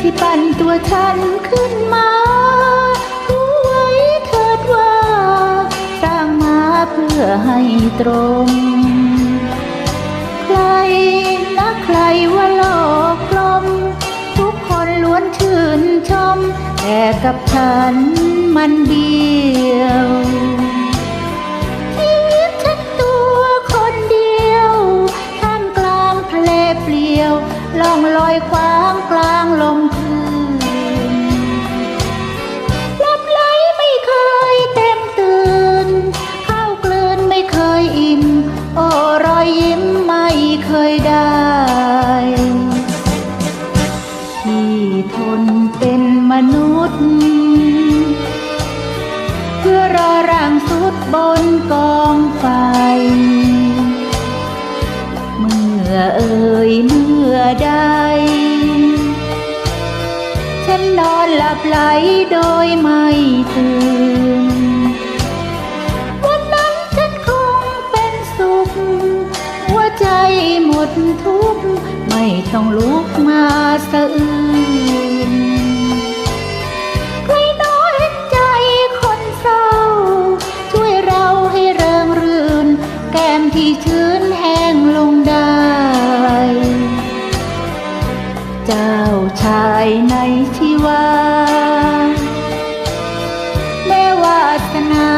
ที่ปั่นตัวฉันขึ้นมารู้ไว้เถิดว่า สร้างมาเพื่อให้ตรง ใครนะใครว่าโลกกลม ทุกคนล้วนชื่นชม แต่กับฉันมันเดียว อยยิ้มไม่เคยได้ที่ทนเป็นมนุษย์ เพื่อรอร่างสุดบนกองไฟ เมื่อเอ่ยเมื่อใดฉันนอนหลับไหลโดยไม่ ต้องลุกมาสะอื้นใครน้อยเห็นใจคนเศร้า ช่วยเราให้เริงรื่น แก้มที่ชื้นแห้งลงได้ เจ้าชายในชีวาแม้วาสนา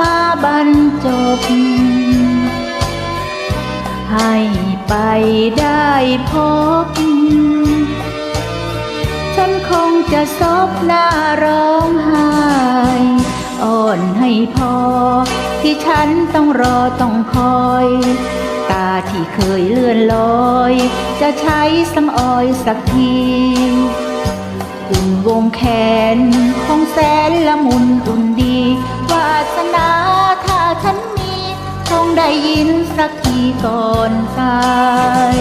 มาบรรจบ ให้ไปได้ จะซบหน้าร้องไห้อ่อนให้พอ ที่ฉันต้องรอต้องคอย ตาที่เคยเลื่อนลอย จะใช้สังออยสักทีอุ่นวงแขนของแสนละมุนอุ่นดีวาสนาถ้าฉันมี คงได้ยินสักทีก่อนตาย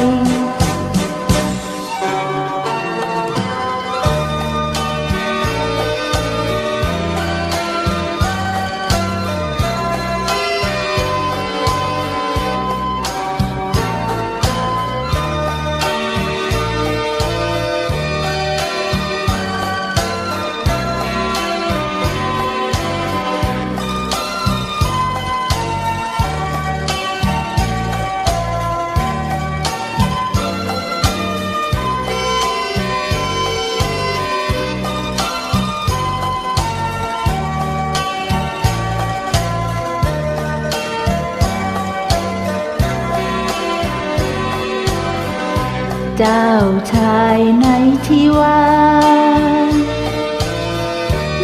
เจ้าชายในที่ว่า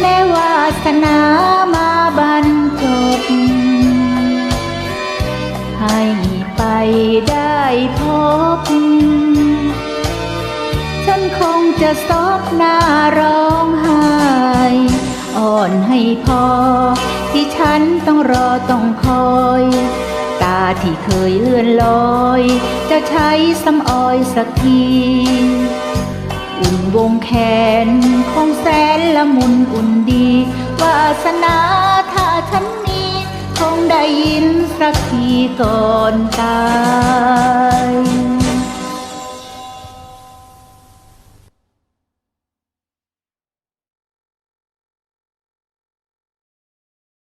แม้วาสนามาบรรจบ ให้ไปได้พบ ฉันคงจะซบหน้าร้องไห้ อ่อนให้พอ ที่ฉันต้องรอต้องคอย ตาที่เคยเลื่อนลอย จะใช้สำออยสักที อุ่นวงแขนของแสนละมุนอุ่นดี วาสนาถ้าฉันมีคงได้ยินสักทีก่อนตาย